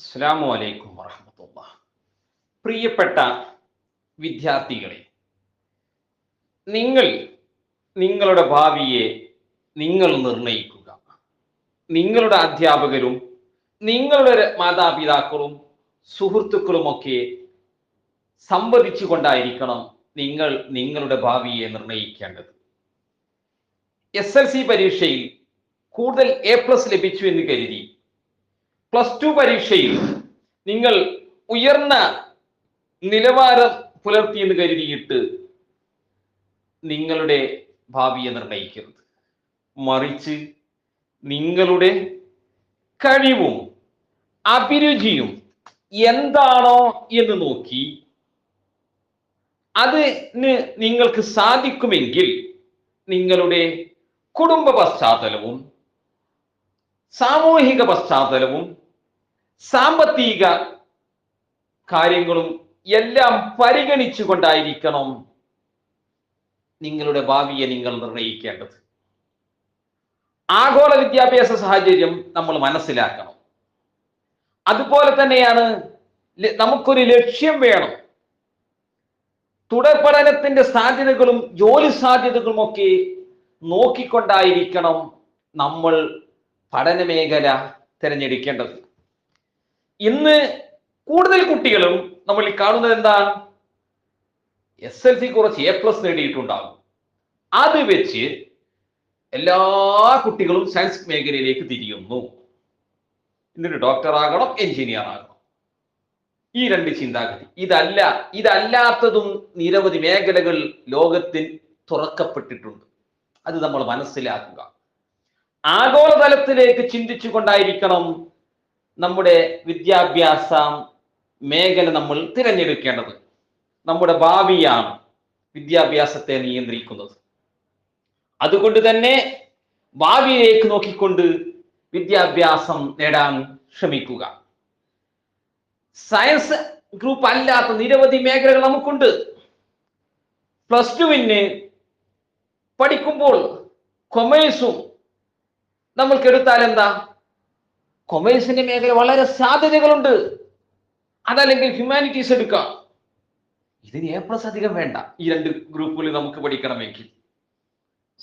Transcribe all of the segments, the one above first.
അസ്സാം വലൈക്കും വറഹമത്തുള്ള. പ്രിയപ്പെട്ട വിദ്യാർത്ഥികളെ നിങ്ങൾ നിങ്ങളുടെ ഭാവിയെ നിങ്ങൾ നിർണയിക്കുക. നിങ്ങളുടെ അധ്യാപകരും നിങ്ങളുടെ മാതാപിതാക്കളും സുഹൃത്തുക്കളുമൊക്കെ സംവദിച്ചു കൊണ്ടായിരിക്കണം നിങ്ങൾ നിങ്ങളുടെ ഭാവിയെ നിർണയിക്കേണ്ടത്. എസ് എൽ സി പരീക്ഷയിൽ കൂടുതൽ എ പ്ലസ് ലഭിച്ചു എന്ന് കരുതി പ്ലസ് ടു പരീക്ഷയിൽ നിങ്ങൾ ഉയർന്ന നിലവാരം പുലർത്തിയെന്ന് കരുതിയിട്ട് നിങ്ങളുടെ ഭാവിയെ നിർണയിക്കരുത്. മറിച്ച് നിങ്ങളുടെ കഴിവും അഭിരുചിയും എന്താണോ എന്ന് നോക്കി അതിന് നിങ്ങൾക്ക് സാധിക്കുമെങ്കിൽ നിങ്ങളുടെ കുടുംബ പശ്ചാത്തലവും സാമൂഹിക പശ്ചാത്തലവും സാമ്പത്തിക കാര്യങ്ങളും എല്ലാം പരിഗണിച്ചുകൊണ്ടായിരിക്കണം നിങ്ങളുടെ ഭാവിയെ നിങ്ങൾ നിർണയിക്കേണ്ടത്. ആഗോള വിദ്യാഭ്യാസ സാഹചര്യം നമ്മൾ മനസ്സിലാക്കണം. അതുപോലെ തന്നെയാണ് നമുക്കൊരു ലക്ഷ്യം വേണം. തുടർ പഠനത്തിന്റെ സാധ്യതകളും ജോലി സാധ്യതകളും ഒക്കെ നോക്കിക്കൊണ്ടായിരിക്കണം നമ്മൾ പഠന മേഖല തിരഞ്ഞെടുക്കേണ്ടത്. ഇന്ന് കൂടുതൽ കുട്ടികളും നമ്മൾ കാണുന്നത് എന്താണ്? എസ് എൽ സി കുറച്ച് എ പ്ലസ് നേടിയിട്ടുണ്ടാകും. അത് വെച്ച് എല്ലാ കുട്ടികളും സയൻസ് മേഖലയിലേക്ക് തിരിയുന്നു. എന്നിട്ട് ഡോക്ടർ ആകണം എഞ്ചിനീയർ ആകണം. ഈ രണ്ട് ചിന്താഗതി. ഇതല്ല ഇതല്ലാത്തതും നിരവധി മേഖലകൾ ലോകത്തിൽ തുറക്കപ്പെട്ടിട്ടുണ്ട്. അത് നമ്മൾ മനസ്സിലാക്കുക. ആഗോളതലത്തിലേക്ക് ചിന്തിച്ചുകൊണ്ടായിരിക്കണം നമ്മുടെ വിദ്യാഭ്യാസ മേഖല നമ്മൾ തിരഞ്ഞെടുക്കേണ്ടത്. നമ്മുടെ ഭാവിയാണ് വിദ്യാഭ്യാസത്തെ നിയന്ത്രിക്കുന്നത്. അതുകൊണ്ട് തന്നെ ഭാവിയിലേക്ക് നോക്കിക്കൊണ്ട് വിദ്യാഭ്യാസം നേടാൻ ശ്രമിക്കുക. സയൻസ് ഗ്രൂപ്പ് അല്ലാത്ത നിരവധി മേഖലകൾ നമുക്കുണ്ട്. പ്ലസ് ടുവിന് പഠിക്കുമ്പോൾ കൊമേഴ്സും നമ്മൾക്ക് എടുത്താൽ എന്താ? കൊമേഴ്സിന്റെ മേഖല വളരെ സാധ്യതകളുണ്ട്. അതല്ലെങ്കിൽ ഹ്യൂമാനിറ്റീസ് എടുക്കാം. ഇതിന് എ പ്ലസ് അധികം വേണ്ട. ഈ രണ്ട് ഗ്രൂപ്പുകളിൽ നമുക്ക് പഠിക്കണമെങ്കിൽ.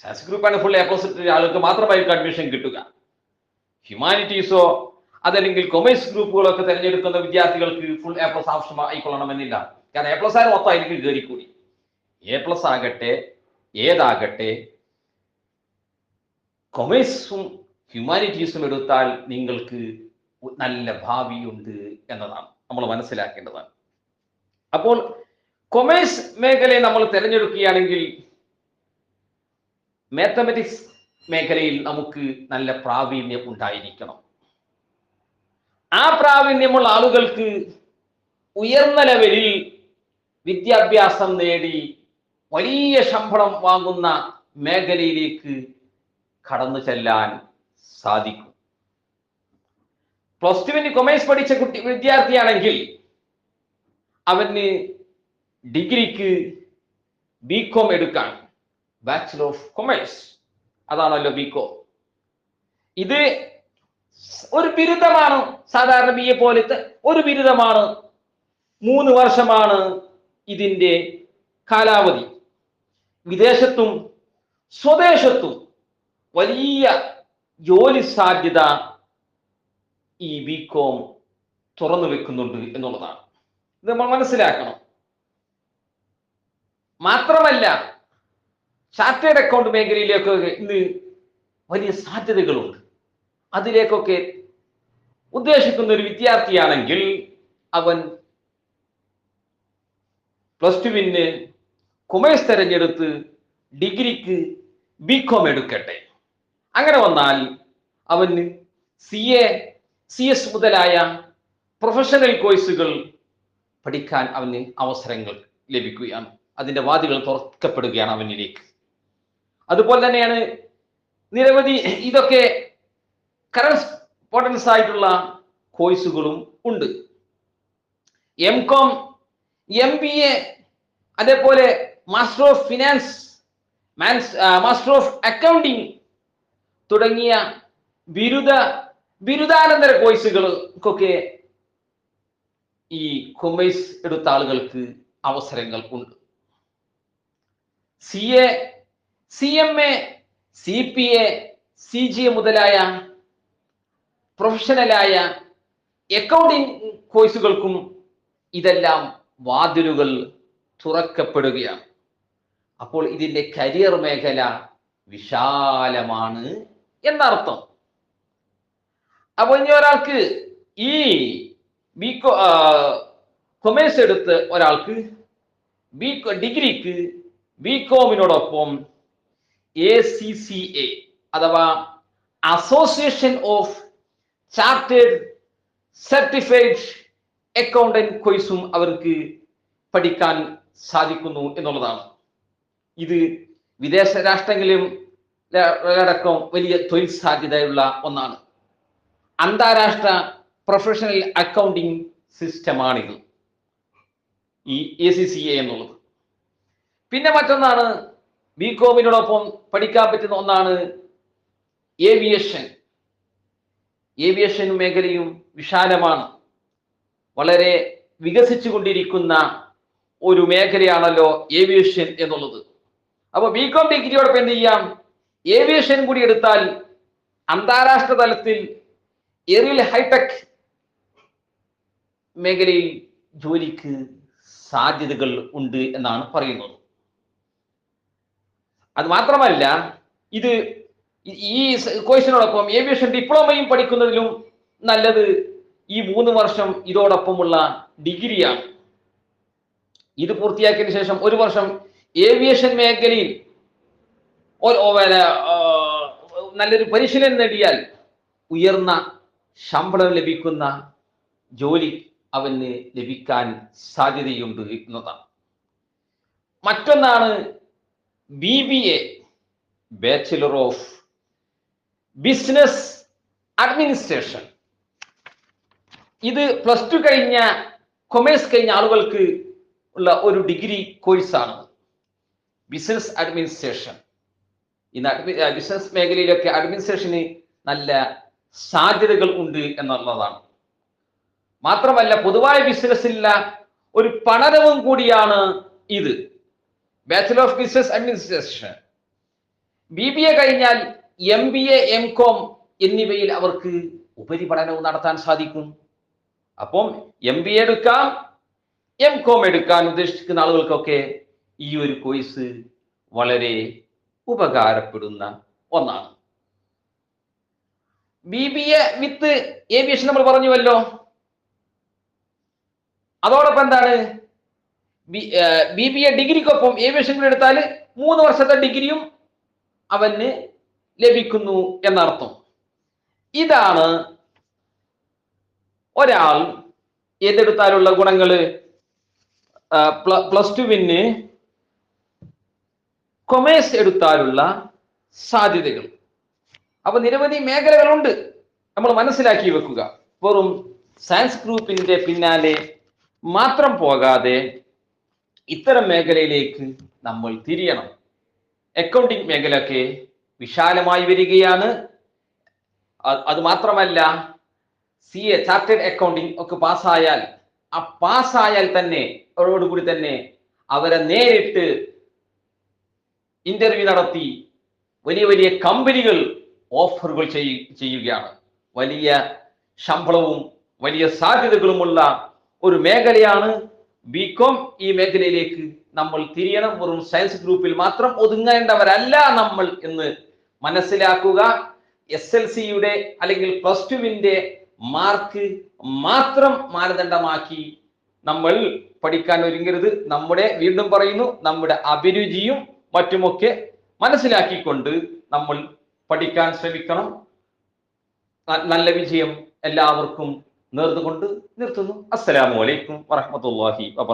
സയൻസ് ഗ്രൂപ്പാണ് ഫുൾ എ പ്ലസ് ആളുകൾക്ക് മാത്രമായിരിക്കും അഡ്മിഷൻ കിട്ടുക. ഹ്യൂമാനിറ്റീസോ അതല്ലെങ്കിൽ കൊമേഴ്സ് ഗ്രൂപ്പുകളൊക്കെ തിരഞ്ഞെടുക്കുന്ന വിദ്യാർത്ഥികൾക്ക് ഫുൾ എ പ്ലസ് ആവശ്യമായിക്കൊള്ളണമെന്നില്ല കാരണം എ പ്ലസ് ആയാലും മൊത്തം അതിലേക്ക് കയറിക്കൂടി. എ പ്ലസ് ആകട്ടെ ഏതാകട്ടെ കൊമേഴ്സും ഹ്യൂമാനിറ്റീസും എടുത്താൽ നിങ്ങൾക്ക് നല്ല ഭാവിയുണ്ട് എന്നതാണ്. നമ്മൾ മനസ്സിലാക്കേണ്ടതാണ്. അപ്പോൾ കൊമേഴ്സ് മേഖലയെ നമ്മൾ തിരഞ്ഞെടുക്കുകയാണെങ്കിൽ മാത്തമെറ്റിക്സ് മേഖലയിൽ നമുക്ക് നല്ല പ്രാവീണ്യം ഉണ്ടായിരിക്കണം. ആ പ്രാവീണ്യമുള്ള ആളുകൾക്ക് ഉയർന്ന ലെവലിൽ വിദ്യാഭ്യാസം നേടി വലിയ ശമ്പളം വാങ്ങുന്ന മേഖലയിലേക്ക് കടന്നു ചെല്ലാൻ സാധിക്കും. പ്ലസ് ടുവിന് കൊമേഴ്സ് പഠിച്ച കുട്ടി വിദ്യാർത്ഥിയാണെങ്കിൽ അവന് ഡിഗ്രിക്ക് ബി കോം എടുക്കാൻ ബാച്ചിലർ ഓഫ് കൊമേഴ്സ് അതാണല്ലോ ബി കോം ഇത് ഒരു ബിരുദമാണ്. സാധാരണ ബി എ പോലത്തെ ഒരു ബിരുദമാണ്. മൂന്ന് വർഷമാണ് ഇതിന്റെ കാലാവധി. വിദേശത്തും സ്വദേശത്തും വലിയ ജോലി സാധ്യത ഈ ബി കോം തുറന്നു വെക്കുന്നുണ്ട് എന്നുള്ളതാണ്. ഇത് നമ്മൾ മനസ്സിലാക്കണം. മാത്രമല്ല ചാർട്ടേഡ് അക്കൗണ്ട് മേഖലയിലേക്കൊക്കെ ഇന്ന് വലിയ സാധ്യതകളുണ്ട്. അതിലേക്കൊക്കെ ഉദ്ദേശിക്കുന്ന ഒരു വിദ്യാർത്ഥിയാണെങ്കിൽ അവൻ പ്ലസ് ടുവിന് കൊമേഴ്സ് തെരഞ്ഞെടുത്ത് ഡിഗ്രിക്ക് ബി കോം എടുക്കട്ടെ. അങ്ങനെ വന്നാൽ അവന് സി എ സി എസ് മുതലായ പ്രൊഫഷണൽ കോഴ്സുകൾ പഠിക്കാൻ അവന് അവസരങ്ങൾ ലഭിക്കുകയാണ്. അതിന്റെ വാതികൾ തുറക്കപ്പെടുകയാണ് അവനിലേക്ക്. അതുപോലെ തന്നെയാണ് നിരവധി ഇതൊക്കെ കറസ്പോണ്ടൻസ് ആയിട്ടുള്ള കോഴ്സുകളും ഉണ്ട്. M com M B A അതേപോലെ മാസ്റ്റർ ഓഫ് ഫിനാൻസ് മാൻസ് മാസ്റ്റർ ഓഫ് അക്കൗണ്ടിങ് തുടങ്ങിയ ബിരുദ ബിരുദാനന്തര കോഴ്സുകൾക്കൊക്കെ ഈ കൊമേഴ്സ് എടുത്ത ആളുകൾക്ക് അവസരങ്ങൾ ഉണ്ട്. C A C M A C P A C G A മുതലായ പ്രൊഫഷണലായ അക്കൗണ്ടിംഗ് കോഴ്സുകൾക്കും ഇതെല്ലാം വാതിലുകൾ തുറക്കപ്പെടുകയാണ്. അപ്പോൾ ഇതിന്റെ കരിയർ മേഖല വിശാലമാണ്. എന്നർത്ഥം. അപ്പൊ ഇനി ഒരാൾക്ക് ഈ ബി കൊമേഴ്സ് എടുത്ത് ഒരാൾക്ക് ബി ഡിഗ്രിക്ക് ബി കോമിനോടൊപ്പം എ സി സി എ അഥവാ association of chartered certified accountant കോഴ്സും അവർക്ക് പഠിക്കാൻ സാധിക്കുന്നു എന്നുള്ളതാണ്. ഇത് വിദേശ രാഷ്ട്രങ്ങളിലും അടക്കം വലിയ തൊഴിൽ സാധ്യതയുള്ള ഒന്നാണ്. അന്താരാഷ്ട്ര പ്രൊഫഷണൽ അക്കൗണ്ടിംഗ് സിസ്റ്റമാണിത് ഈ എ സി സി എ എന്നുള്ളത്. പിന്നെ മറ്റൊന്നാണ് ബി കോമിനോടൊപ്പം പഠിക്കാൻ പറ്റുന്ന ഒന്നാണ് ഏവിയേഷൻ ഏവിയേഷൻ മേഖലയും വിശാലമാണ്. വളരെ വികസിച്ചു കൊണ്ടിരിക്കുന്ന ഒരു മേഖലയാണല്ലോ ഏവിയേഷൻ എന്നുള്ളത്. അപ്പോൾ ബി കോം ഡിഗ്രിയോടൊപ്പം എന്ത് ചെയ്യാം? ഏവിയേഷൻ കൂടി എടുത്താൽ അന്താരാഷ്ട്ര തലത്തിൽ എറിൽ ഹൈടെക് മേഖലയിൽ ജോലിക്ക് സാധ്യതകൾ ഉണ്ട് എന്നാണ് പറയുന്നത്. അത് മാത്രമല്ല ഇത് ഈ കോഴ്സിനോടൊപ്പം ഏവിയേഷൻ ഡിപ്ലോമയും പഠിക്കുന്നതിലും നല്ലത് ഈ മൂന്ന് വർഷം ഇതോടൊപ്പമുള്ള ഡിഗ്രിയാണ്. ഇത് പൂർത്തിയാക്കിയതിനു ശേഷം ഒരു വർഷം ഏവിയേഷൻ മേഖലയിൽ നല്ലൊരു പരിശീലനം നേടിയാൽ ഉയർന്ന ശമ്പളം ലഭിക്കുന്ന ജോലി അവന് ലഭിക്കാൻ സാധ്യതയുണ്ട് എന്നതാണ്. മറ്റൊന്നാണ് B B A bachelor of business administration ഇത് പ്ലസ് ടു കഴിഞ്ഞ കൊമേഴ്സ് കഴിഞ്ഞ ആളുകൾക്ക് ഉള്ള ഒരു ഡിഗ്രി കോഴ്സാണ്. ബിസിനസ് അഡ്മിനിസ്ട്രേഷൻ ഇന്ന് ബിസിനസ് മേഖലയിലൊക്കെ അഡ്മിനിസ്ട്രേഷന് നല്ല സാധ്യതകൾ ഉണ്ട് എന്നുള്ളതാണ്. മാത്രമല്ല പൊതുവായ ബിസിനസ്സിലുള്ള ഒരു പഠനവും കൂടിയാണ് ഇത്. Bachelor of business administration B B A കഴിഞ്ഞാൽ M B A M com എന്നിവയിൽ അവർക്ക് ഉപരിപഠനവും നടത്താൻ സാധിക്കും. അപ്പം എം ബി എ എടുക്കാം എം കോം എടുക്കാൻ ഉദ്ദേശിക്കുന്ന ആളുകൾക്കൊക്കെ ഈ ഒരു കോഴ്സ് വളരെ ഉപകാരപ്പെടുന്ന ഒന്നാണ്. B B A with aviation നമ്മൾ പറഞ്ഞുവല്ലോ. അതോടൊപ്പം എന്താണ്? ബി ബി എ ഡിഗ്രിക്കൊപ്പം ഏവിയേഷൻ കൂടി എടുത്താൽ മൂന്ന് വർഷത്തെ ഡിഗ്രിയും അവന് ലഭിക്കുന്നു എന്നർത്ഥം. ഇതാണ് ഒരാൾ ഏതെടുത്താലുള്ള ഗുണങ്ങൾ? പ്ലസ് ടുവിന് കൊമേഴ്സ് എടുത്താലുള്ള സാധ്യതകൾ. അപ്പൊ നിരവധി മേഖലകളുണ്ട്. നമ്മൾ മനസ്സിലാക്കി വെക്കുക. വെറും സയൻസ് ഗ്രൂപ്പിന്റെ പിന്നാലെ മാത്രം പോകാതെ ഇത്തരം മേഖലയിലേക്ക് നമ്മൾ തിരിയണം. അക്കൗണ്ടിംഗ് മേഖലയൊക്കെ വിശാലമായി വരികയാണ്. അത് മാത്രമല്ല സി എ ചാർട്ടേഡ് അക്കൗണ്ടിംഗ് ഒക്കെ പാസ്സായാൽ ആ പാസ്സായാൽ തന്നെ അവരോടുകൂടി തന്നെ അവരെ നേരിട്ട് ഇന്റർവ്യൂ നടത്തി വലിയ വലിയ കമ്പനികൾ ഓഫറുകൾ ചെയ്യുകയാണ്. വലിയ ശമ്പളവും വലിയ സാധ്യതകളുമുള്ള ഒരു മേഖലയാണ് ബികോം. ഈ മേഖലയിലേക്ക് നമ്മൾ തിരിയണം. വെറും സയൻസ് ഗ്രൂപ്പിൽ മാത്രം ഒതുങ്ങേണ്ടവരല്ല നമ്മൾ എന്ന് മനസ്സിലാക്കുക. എസ് എൽ സിയുടെ അല്ലെങ്കിൽ പ്ലസ് ടുവിന്റെ മാർക്ക് മാത്രം മാനദണ്ഡമാക്കി നമ്മൾ പഠിക്കാൻ ഒരുങ്ങരുത്. നമ്മുടെ വീണ്ടും പറയുന്നു നമ്മുടെ അഭിരുചിയും മറ്റുമൊക്കെ മനസ്സിലാക്കിക്കൊണ്ട് നമ്മൾ പഠിക്കാൻ ശ്രമിക്കണം. നല്ല വിജയം എല്ലാവർക്കും നേർന്നുകൊണ്ട് നിർത്തുന്നു. അസ്സലാമു അലൈക്കും വറഹമത്തല്ലാഹി വബർക്കാത്തു